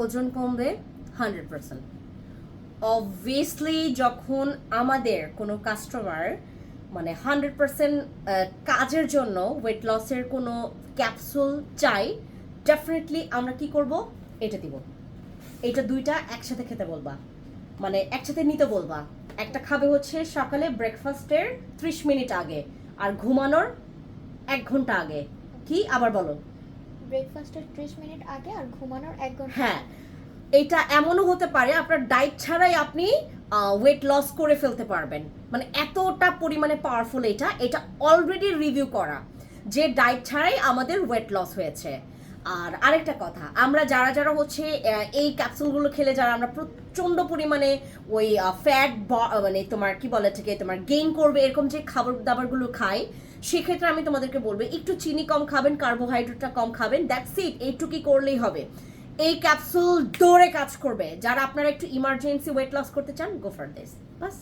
ওজন কমবে hundred percent. Obviously যখন আমাদের কোনো কাস্টমার মানে হান্ড্রেড পার্সেন্ট কাজের জন্য ওয়েট লসের কোনো ক্যাপসুল চাই ডেফিনেটলি আমরা কি করব? এটা দিব। এটা দুইটা একসাথে খেতে বলবা। মানে একসাথে নিতে বলবা। একটা খাবে হচ্ছে সকালে ব্রেকফাস্টের ত্রিশ মিনিট আগে, আর ঘুমানোর এক ঘণ্টা আগে। কি? আবার বলো। ব্রেকফাস্টের ত্রিশ মিনিট আগে আর ঘুমানোর 1 ঘণ্টা হ্যাঁ এটা এমনও হতে পারে আপনার ডায়েট ছাড়াই আপনি ওয়েট লস করে ফেলতে পারবেন। মানে এতটা পরিমাণে পাওয়ারফুল এটা এটা অলরেডি রিভিউ করা যে ডায়েট ছাড়াই আমাদের ওয়েট লস হয়েছে। আর আরেকটা কথা, আমরা যারা যারা হচ্ছে এই ক্যাপসুলগুলো খেলে যারা আমরা প্রচণ্ড পরিমাণে ওই ফ্যাট মানে তোমার কি বলে থেকে তোমার গেইন করবে, এরকম যে খাবার দাবারগুলো খাই, সেক্ষেত্রে আমি তোমাদেরকে বলব, একটু চিনি কম খাবেন কার্বোহাইড্রেটটা কম খাবেন দ্যাটস ইট এইটুকুই করলেই হবে। এই ক্যাপসুল দৌড়ে কাজ করবে। যারা আপনারা একটু ইমার্জেন্সি ওয়েট লস করতে চান গো ফর দিস বাস।